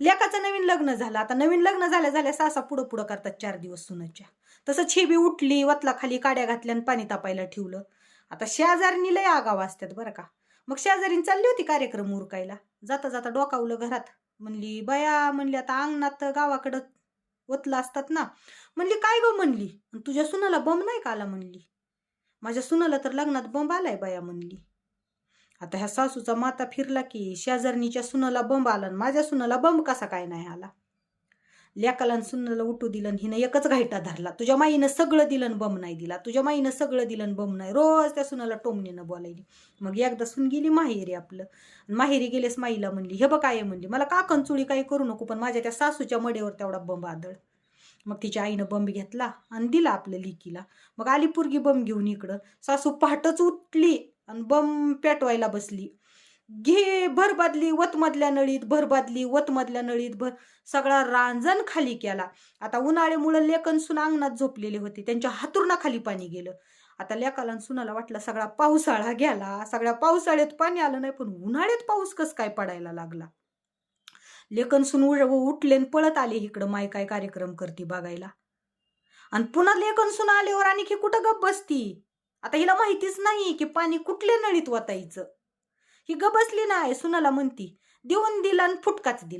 लेकाचं नवीन लग्न झालं. आता नवीन लग्न झाल्या झाल्या सासा पुढं पुढं करतात चार दिवस सुनाच्या. तसंच छेबी उठली वतला खाली काड्या घातल्या आणि पाणी तापायला ठेवलं. आता शेजारीनी लय आगाव असतात बरं का. मग शेजारीन चालली होती कार्यक्रम उरकायला. जाता जाता डोकावलं घरात. म्हणली बया म्हणली आता अंगणात गावाकडं ओतलं असतात ना. म्हणली काय गं? म्हणली. तुझ्या सुनाला बंब नाही का आला? म्हणली. माझ्या सुनाला तर लग्नात बंब आलाय बया म्हणली. आता ह्या सासूचा माता फिरला की शेजारणीच्या सुनाला बंब आला आणि माझ्या सुनाला बंब कसा काय नाही आला? लेकाला सुनाला उठू दिलं हिनं एकच घायटा धरला. तुझ्या माईनं सगळं दिलं बम बंब नाही दिला. तुझ्या माईनं सगळं दिलं बम बंब नाही. रोज त्या सुनाला टोमणीनं बोलायली. मग एकदा सुन गेली माहेरी आपलं. माहेरी गेलेस माईला म्हणली हे बघ काय आहे म्हणली मला का कंचुळी काही करू नको पण माझ्या त्या सासूच्या मडेवर तेवढा बंब आदळ. मग तिच्या आईनं बंब घेतला आणि दिला आपल्या लिकीला. मग आली पुरगी बंब घेऊन इकडं. सासू पहाटच उठली. आणि बम पेटवायला बसली. घे भर बादली वतमधल्या नळीत भर बादली वतमधल्या नळीत भर. सगळा रांजण खाली केला. आता उन्हाळ्यामुळं लेकन सुन अंगणात झोपलेले होते. त्यांच्या हातुर्ना खाली पाणी गेलं. आता लेकाला सुनाला वाटलं सगळा पावसाळा गेला. सगळ्या पावसाळ्यात पाणी आलं नाही पण उन्हाळ्यात पाऊस कस काय पडायला लागला? लेखन सुन उठले आणि पळत आले इकडं. माय काय कार्यक्रम करते बघायला? आणि पुन्हा लेकन सुन आल्यावर आणखी कुठं गप बसती? आता हिला माहितीच नाही की पाणी कुठल्या नळीत वतायचं. ही गबसली ना नाही सुनाला म्हणती देऊन दिला आणि फुटकाच दिला.